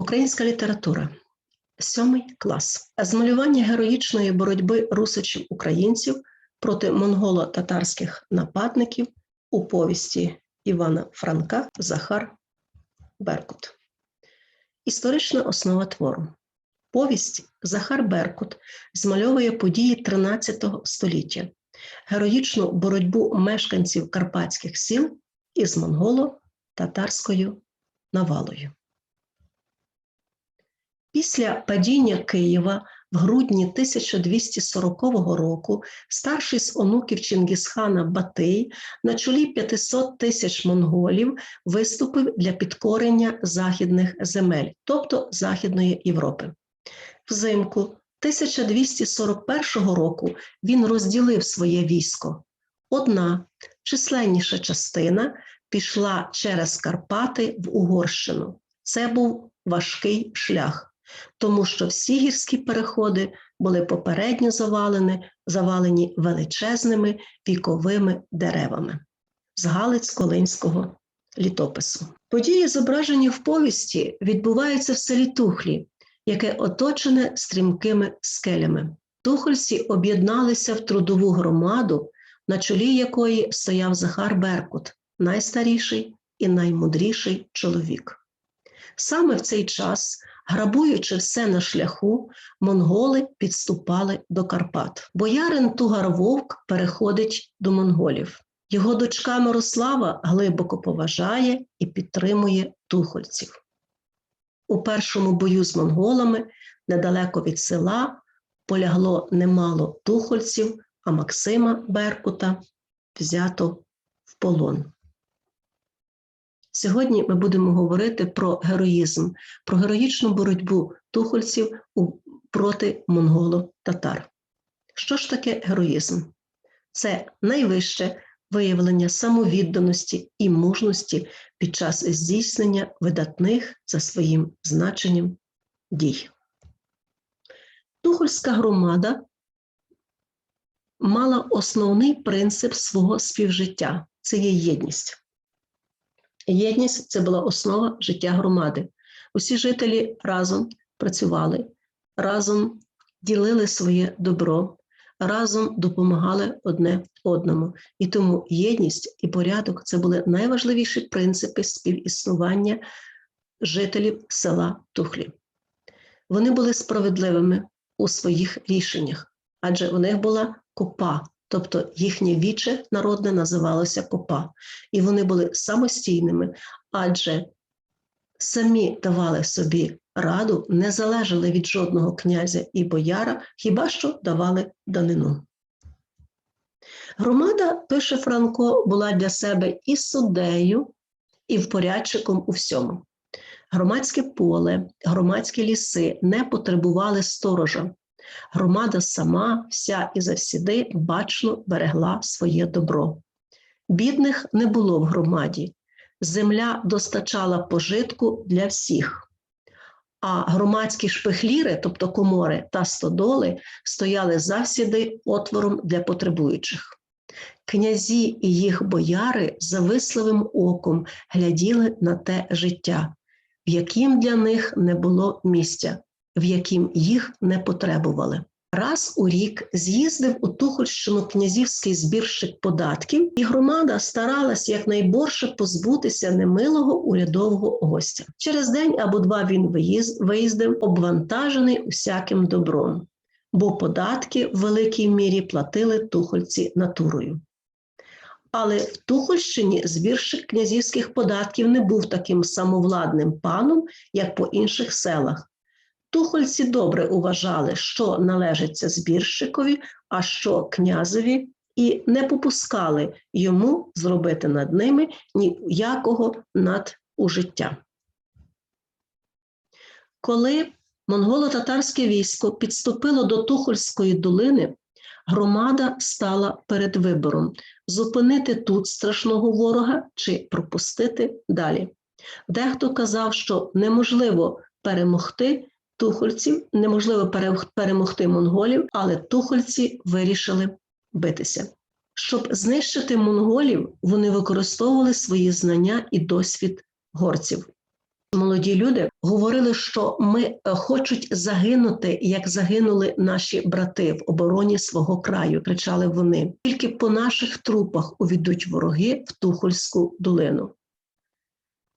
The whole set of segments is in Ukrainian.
Українська література. Сьомий клас. Змалювання героїчної боротьби русичів українців проти монголо-татарських нападників у повісті Івана Франка Захар Беркут. Історична основа твору. Повість Захар Беркут змальовує події 13 століття, героїчну боротьбу мешканців карпатських сіл із монголо-татарською навалою. Після падіння Києва в грудні 1240 року старший з онуків Чингісхана Батий на чолі 500 тисяч монголів виступив для підкорення західних земель, тобто Західної Європи. Взимку 1241 року він розділив своє військо. Одна численніша частина пішла через Карпати в Угорщину. Це був важкий шлях тому що всі гірські переходи були попередньо завалені, завалені величезними віковими деревами з Галиць-Колинського літопису. Події, зображені в повісті, відбуваються в селі Тухлі, яке оточене стрімкими скелями. Тухольці об'єдналися в трудову громаду, на чолі якої стояв Захар Беркут, найстаріший і наймудріший чоловік. Саме в цей час Грабуючи все на шляху, монголи підступали до Карпат. Боярин Тугар Вовк переходить до монголів. Його дочка Мирослава глибоко поважає і підтримує тухольців. У першому бою з монголами недалеко від села полягло немало тухольців, а Максима Беркута взято в полон. Сьогодні ми будемо говорити про героїзм, про героїчну боротьбу тухольців проти монголо-татар. Що ж таке героїзм? Це найвище виявлення самовідданості і мужності під час здійснення видатних за своїм значенням дій. Тухольська громада мала основний принцип свого співжиття це є єдність. Єдність це була основа життя громади. Усі жителі разом працювали, разом ділили своє добро, разом допомагали одне одному. І тому єдність і порядок це були найважливіші принципи співіснування жителів села Тухлі. Вони були справедливими у своїх рішеннях, адже у них була копа, Тобто їхнє віче народне називалося копа, і вони були самостійними, адже самі давали собі раду, не залежали від жодного князя і бояра, хіба що давали данину. Громада, пише Франко, була для себе і суддею, і впорядчиком у всьому. Громадське поле, громадські ліси не потребували сторожа, Громада сама, вся і завсіди бачно берегла своє добро. Бідних не було в громаді, земля достачала пожитку для всіх. А громадські шпихліри, тобто комори та стодоли, стояли завсіди отвором для потребуючих. Князі і їх бояри зависливим оком гляділи на те життя, в яким для них не було місця, в яким їх не потребували. Раз у рік з'їздив у Тухольщину князівський збірщик податків, і громада старалася якнайборше позбутися немилого урядового гостя. Через день або два він виїздив, обвантажений усяким добром, бо податки в великій мірі платили тухольці натурою. Але в Тухольщині збірщик князівських податків не був таким самовладним паном, як по інших селах. Тухольці добре уважали, що належиться збірщикові, а що князеві, і не попускали йому зробити над ними ніякого надужиття. Коли монголо-татарське військо підступило до Тухольської долини, громада стала перед вибором зупинити тут страшного ворога чи пропустити далі. Дехто казав, що неможливо перемогти тухольців неможливо перемогти монголів, але тухольці вирішили битися. Щоб знищити монголів, вони використовували свої знання і досвід горців. молоді люди говорили, що ми е, хочуть загинути, як загинули наші брати в обороні свого краю. Кричали вони. Тільки по наших трупах увійдуть вороги в Тухольську долину.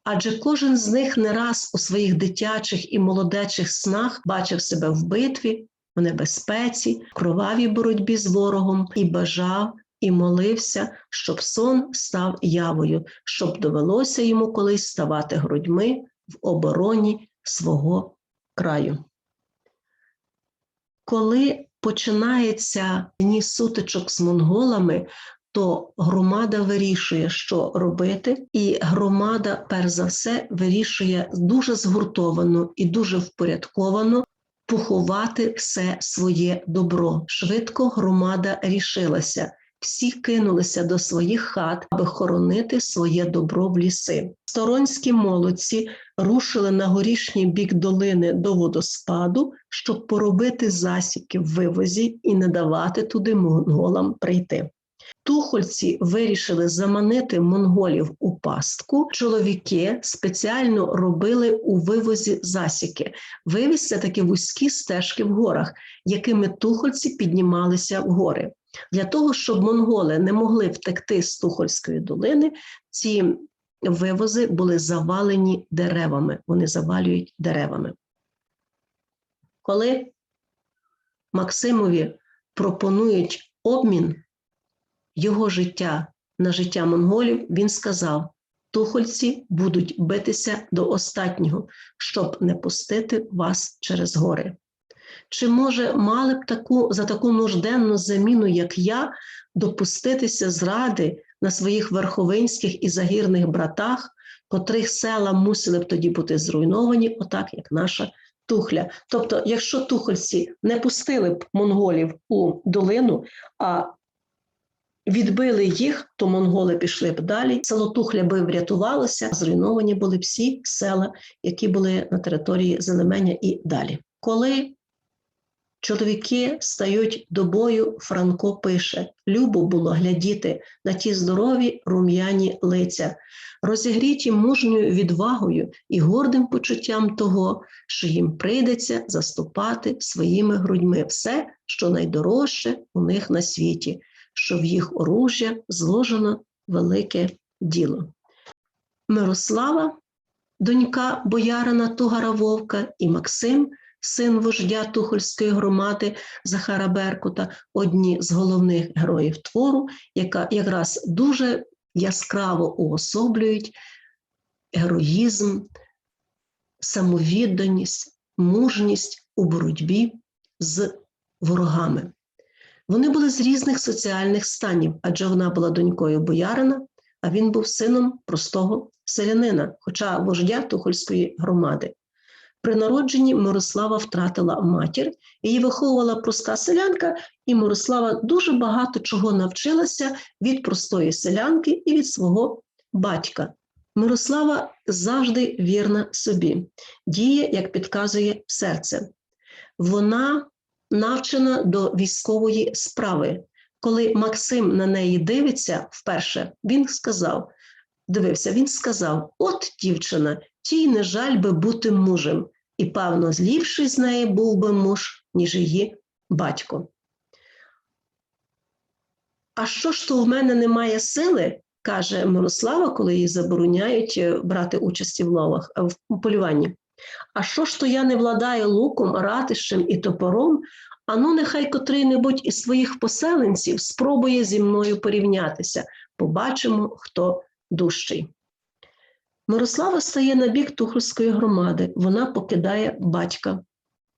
Адже кожен з них не раз у своїх дитячих і молодечих снах бачив себе в битві, в небезпеці, в кровавій боротьбі з ворогом і бажав і молився, щоб сон став явою, щоб довелося йому колись ставати грудьми в обороні свого краю. Коли починається дні сутичок з монголами, то громада вирішує, що робити, і громада, перш за все, вирішує дуже згуртовано і дуже впорядковано поховати все своє добро. Швидко громада рішилася. Всі кинулися до своїх хат, аби хоронити своє добро в ліси. Сторонські молодці рушили на горішній бік долини до водоспаду, щоб поробити засіки в вивозі і не давати туди монголам прийти. Тухольці вирішили заманити монголів у пастку. Чоловіки спеціально робили у вивозі засіки. Вивіз це такі вузькі стежки в горах, якими тухольці піднімалися в гори. Для того, щоб монголи не могли втекти з Тухольської долини, ці вивози були завалені деревами. Вони завалюють деревами. Коли Максимові пропонують обмін його життя на життя монголів, він сказав: Тухольці будуть битися до останнього, щоб не пустити вас через гори. Чи може мали б таку за таку нужденну заміну, як я, допуститися зради на своїх верховинських і загірних братах, котрих села мусили б тоді бути зруйновані, отак як наша тухля? Тобто, якщо тухольці не пустили б монголів у долину, а відбили їх, то монголи пішли б далі. Село Тухля би врятувалося, зруйновані були всі села, які були на території Зелеменя і далі. Коли Чоловіки стають до бою, Франко пише: Любо було глядіти на ті здорові рум'яні лиця, розігріті мужньою відвагою і гордим почуттям того, що їм прийдеться заступати своїми грудьми все, що найдорожче у них на світі, що в їх оружжя зложено велике діло. Мирослава, донька боярина Тугара Вовка і Максим син вождя Тухольської громади Захара Беркута, одні з головних героїв твору, яка якраз дуже яскраво уособлюють героїзм, самовідданість, мужність у боротьбі з ворогами. Вони були з різних соціальних станів, адже вона була донькою боярина, а він був сином простого селянина, хоча вождя Тухольської громади. При народженні Мирослава втратила матір, її виховувала проста селянка, і Мирослава дуже багато чого навчилася від простої селянки і від свого батька. Мирослава завжди вірна собі, діє, як підказує серце. Вона навчена до військової справи. Коли Максим на неї дивиться вперше, він сказав: дивився, він сказав: От дівчина, тій не жаль би бути мужем і, певно, зліпший з неї був би муж, ніж її батько. А що ж то в мене немає сили, каже Мирослава, коли її забороняють е, брати участі в ловах е, в полюванні. А що ж то я не владаю луком, ратищем і топором? Ану, нехай котрий-небудь із своїх поселенців спробує зі мною порівнятися. Побачимо, хто дужчий. Мирослава стає на бік Тухольської громади, вона покидає батька.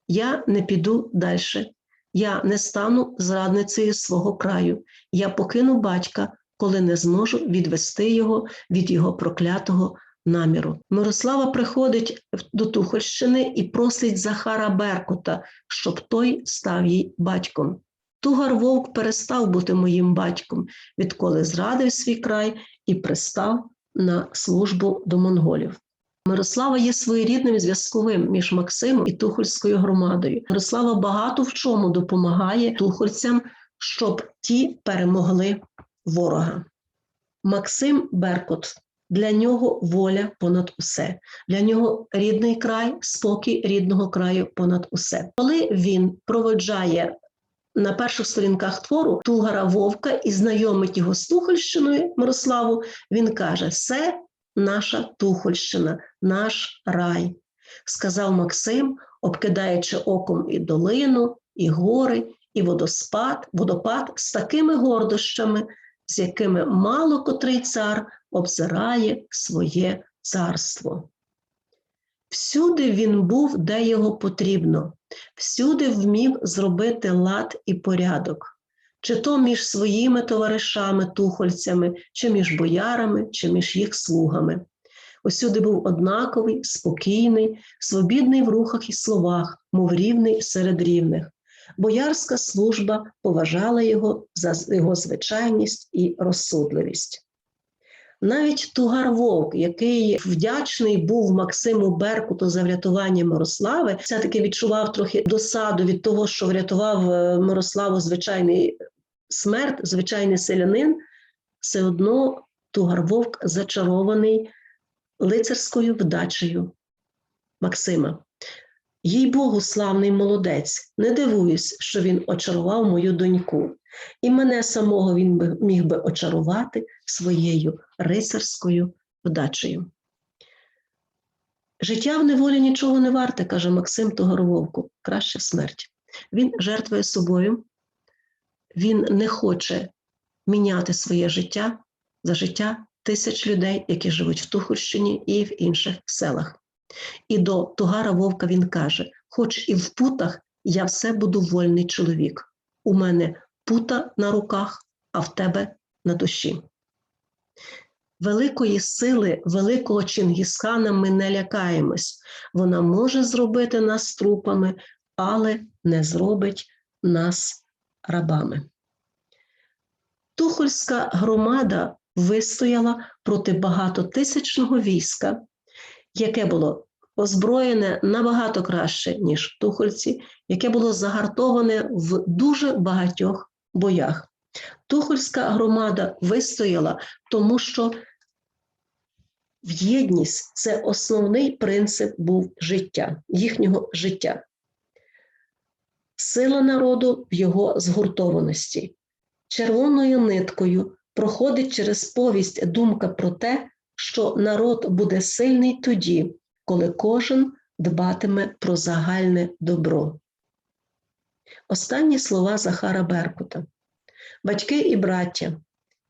Я не піду далі. Я не стану зрадницею свого краю. Я покину батька, коли не зможу відвести його від його проклятого наміру. Мирослава приходить до Тухольщини і просить Захара Беркута, щоб той став їй батьком. Тугар Вовк перестав бути моїм батьком, відколи зрадив свій край і пристав на службу до монголів. Мирослава є своєрідним зв'язковим між Максимом і Тухольською громадою. Мирослава багато в чому допомагає тухольцям, щоб ті перемогли ворога. Максим Беркут Для нього воля понад усе. Для нього рідний край, спокій рідного краю понад усе. Коли він проводжає на перших сторінках твору Тугара Вовка і знайомить його з Тухольщиною Мирославу, він каже: Це наша Тухольщина, наш рай, сказав Максим, обкидаючи оком і долину, і гори, і водоспад, водопад з такими гордощами, з якими мало котрий цар обзирає своє царство. Всюди він був, де його потрібно, всюди вмів зробити лад і порядок, чи то між своїми товаришами, тухольцями, чи між боярами, чи між їх слугами. Усюди був однаковий, спокійний, свобідний в рухах і словах, мов рівний серед рівних. Боярська служба поважала його за його звичайність і розсудливість. Навіть Тугар Вовк, який вдячний був Максиму Беркуту за врятування Мирослави, все-таки відчував трохи досаду від того, що врятував е, Мирославу звичайний смерть, звичайний селянин, все одно Тугар Вовк зачарований лицарською вдачею Максима. Їй Богу, славний молодець, не дивуюсь, що він очарував мою доньку, і мене самого він би, міг би очарувати своєю рицарською вдачею. Життя в неволі нічого не варте, каже Максим Тогорововку, краще смерть. Він жертвує собою, він не хоче міняти своє життя за життя тисяч людей, які живуть в Тухольщині і в інших селах. І до Тугара Вовка він каже: хоч і в путах я все буду вольний чоловік. У мене пута на руках, а в тебе на душі. Великої сили, великого Чингісхана ми не лякаємось. Вона може зробити нас трупами, але не зробить нас рабами. Тухольська громада вистояла проти багатотисячного війська, яке було озброєне набагато краще, ніж тухольці, яке було загартоване в дуже багатьох боях. Тухольська громада вистояла, тому що в єдність це основний принцип був життя, їхнього життя. Сила народу в його згуртованості. Червоною ниткою проходить через повість думка про те, що народ буде сильний тоді, коли кожен дбатиме про загальне добро. Останні слова Захара Беркута. Батьки і браття,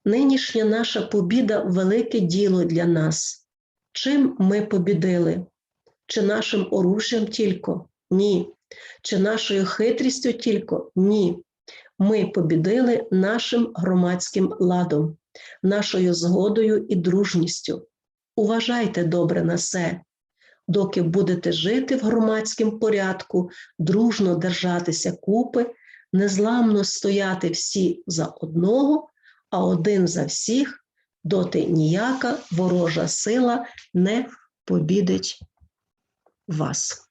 нинішня наша побіда велике діло для нас. Чим ми побідили? Чи нашим оружжям тільки? Ні. Чи нашою хитрістю тільки? Ні. Ми побідили нашим громадським ладом, нашою згодою і дружністю. Уважайте добре на це, доки будете жити в громадському порядку, дружно держатися купи, незламно стояти всі за одного, а один за всіх, доти ніяка ворожа сила не побідить вас.